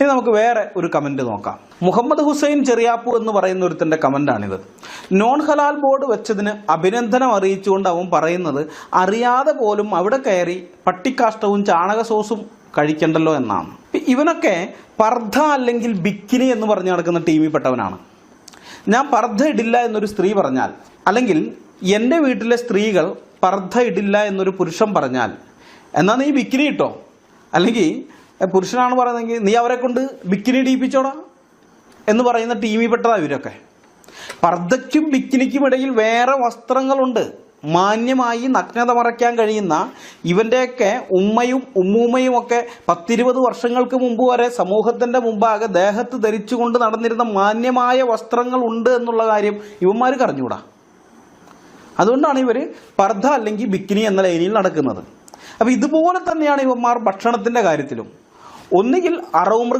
ഇനി നമുക്ക് വേറെ ഒരു കമന്റ് നോക്കാം. മുഹമ്മദ് ഹുസൈൻ ചെറിയാപ്പു എന്ന് പറയുന്ന ഒരുത്തന്റെ കമന്റാണിത് നോൺ ഹലാൽ ബോർഡ് വെച്ചതിന് അഭിനന്ദനം അറിയിച്ചുകൊണ്ട് അവൻ പറയുന്നത് അറിയാതെ പോലും അവിടെ കയറി പട്ടിക്കാഷ്ടവും ചാണക സോസും കഴിക്കണ്ടല്ലോ എന്നാണ്. ഇവനൊക്കെ പർദ്ധ അല്ലെങ്കിൽ ബിക്കിനി എന്ന് പറഞ്ഞു നടക്കുന്ന ടീമിൽ പെട്ടവനാണ്. ഞാൻ പർദ്ധ ഇടില്ല എന്നൊരു സ്ത്രീ പറഞ്ഞാൽ അല്ലെങ്കിൽ എന്റെ വീട്ടിലെ സ്ത്രീകൾ പർദ്ധ ഇടില്ല എന്നൊരു പുരുഷൻ പറഞ്ഞാൽ എന്നാൽ നീ ബിക്കിനി ഇട്ടോ? അല്ലെങ്കിൽ പുരുഷനാണ് പറയുന്നതെങ്കിൽ നീ അവരെ കൊണ്ട് ബിക്കിനി ഇടിയിപ്പിച്ചോടാ എന്ന് പറയുന്ന ടീമിൽ പെട്ടതാണ് ഇവരൊക്കെ. പർദ്ധയ്ക്കും ബിക്കിനിക്കും ഇടയിൽ വേറെ വസ്ത്രങ്ങളുണ്ട്. മാന്യമായി നഗ്നത മറയ്ക്കാൻ കഴിയുന്ന ഇവന്റെയൊക്കെ ഉമ്മയും ഉമ്മൂമ്മയും ഒക്കെ പത്തിരുപത് വർഷങ്ങൾക്ക് മുമ്പ് വരെ സമൂഹത്തിന്റെ മുമ്പാകെ ദേഹത്ത് ധരിച്ചുകൊണ്ട് നടന്നിരുന്ന മാന്യമായ വസ്ത്രങ്ങൾ ഉണ്ട് എന്നുള്ള കാര്യം ഇവന്മാർ കറിഞ്ഞുകൂടാ അതുകൊണ്ടാണ് ഇവർ പർദ്ധ അല്ലെങ്കിൽ ബിക്കിനി എന്ന ലൈനിൽ നടക്കുന്നത്. അപ്പോൾ ഇതുപോലെ തന്നെയാണ് ഇവന്മാർ ഭക്ഷണത്തിന്റെ കാര്യത്തിലും. ഒന്നുകിൽ അറവുമൃഗ